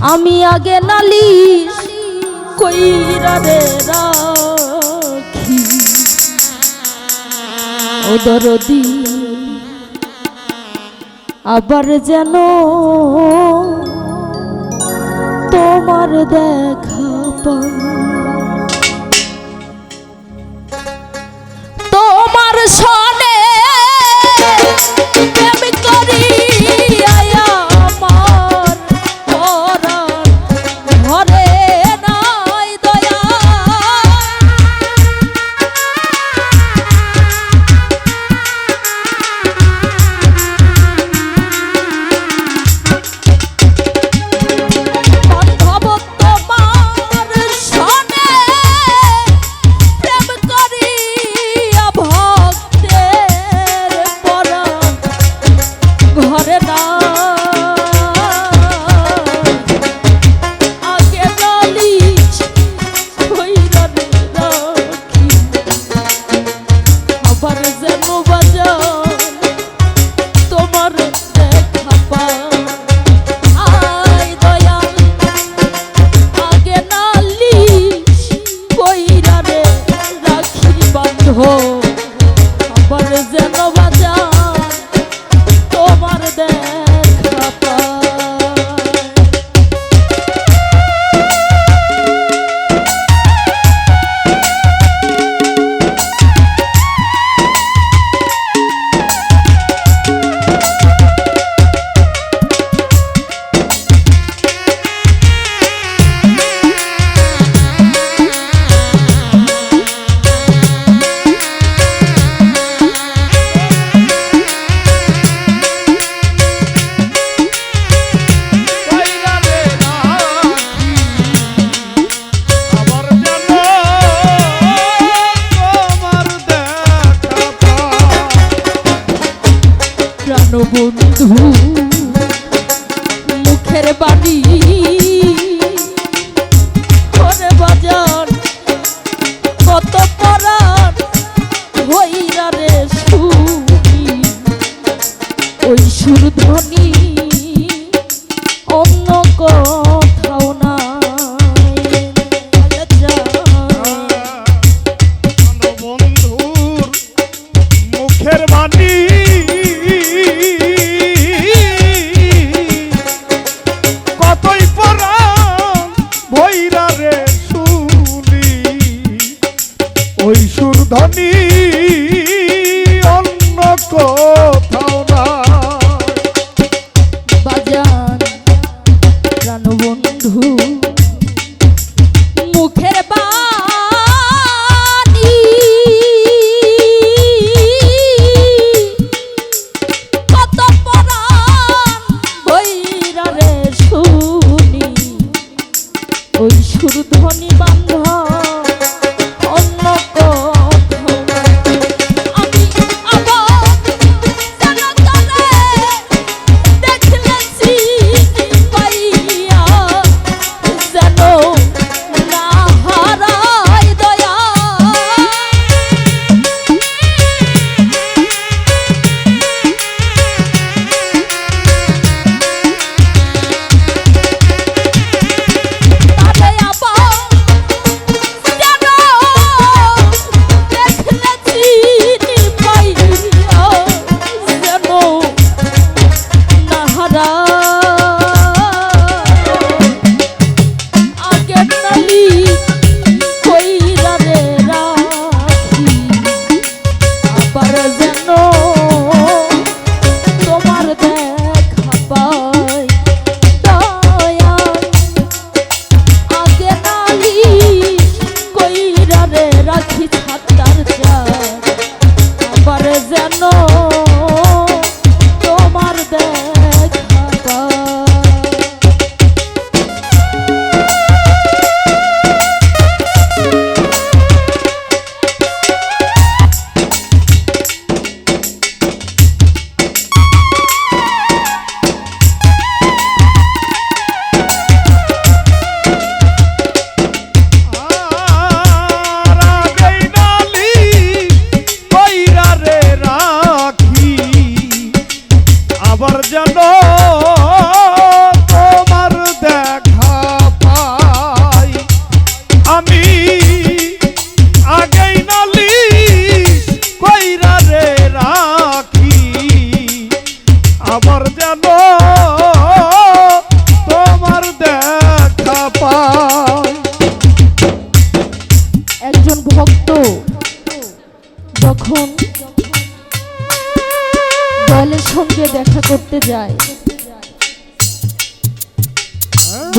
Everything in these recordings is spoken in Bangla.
আমি আগে নালিশ কইরা রাখি। ওদরদি আবার যেন তোমার দেখা পাই।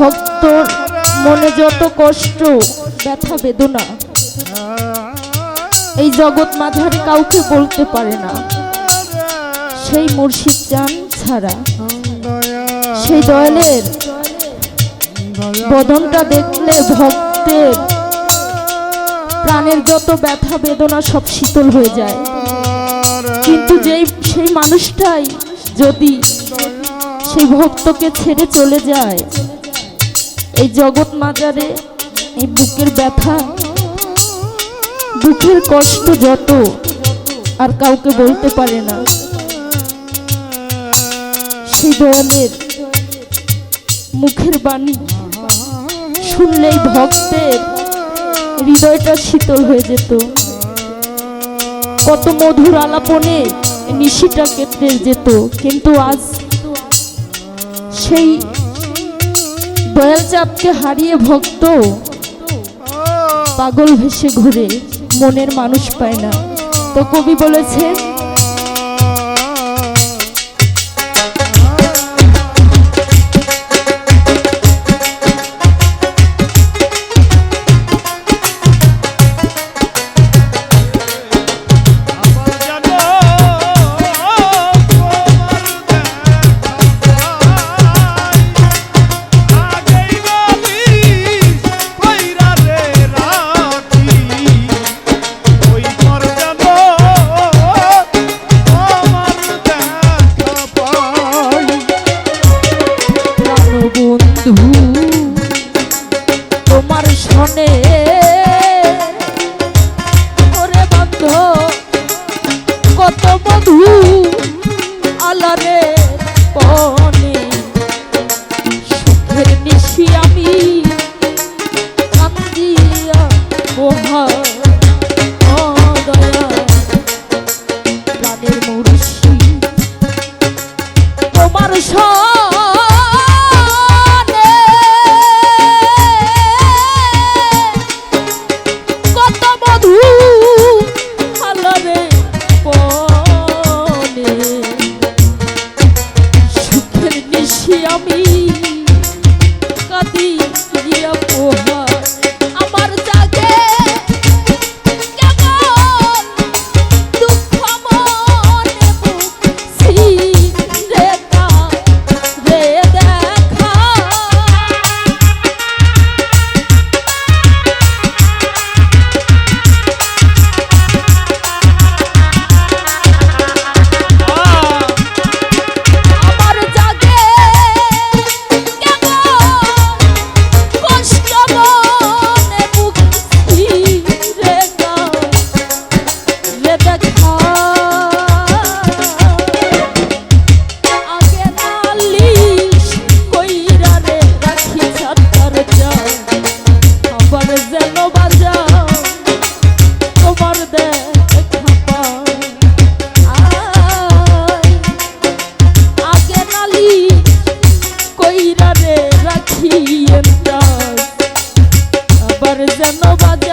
ভক্তর মনে যত কষ্ট, ব্যথা, বেদনা, এই জগৎ মাঝারে কাউকে বলতে পারে না। সেই মুর্শিদ চান ছাড়া, সেই দয়ালের বদনটা দেখলে ভক্তের প্রাণের যত ব্যথা, বেদনা সব শীতল হয়ে যায়। কিন্তু যেই, সেই মানুষটাই যদি সেই ভক্তকে ছেড়ে চলে যায় এই জগৎ মাজারে এই বুকের ব্যথা, দুঃখের কষ্ট যত, আর কাউকে বলতে পারে না। সেই দয়ালের মুখের বাণী শুনলেই ভক্তের হৃদয়টা শীতল হয়ে যেত। কত মধুর আলাপনে নিশিটা কেটে যেত, কিন্তু আজ সেই দয়াল চাপকে হারিয়ে ভক্ত। পাগল ভেসে ঘুরে মনের মানুষ পায় না। তো কবি বলেছেন যেন বাজে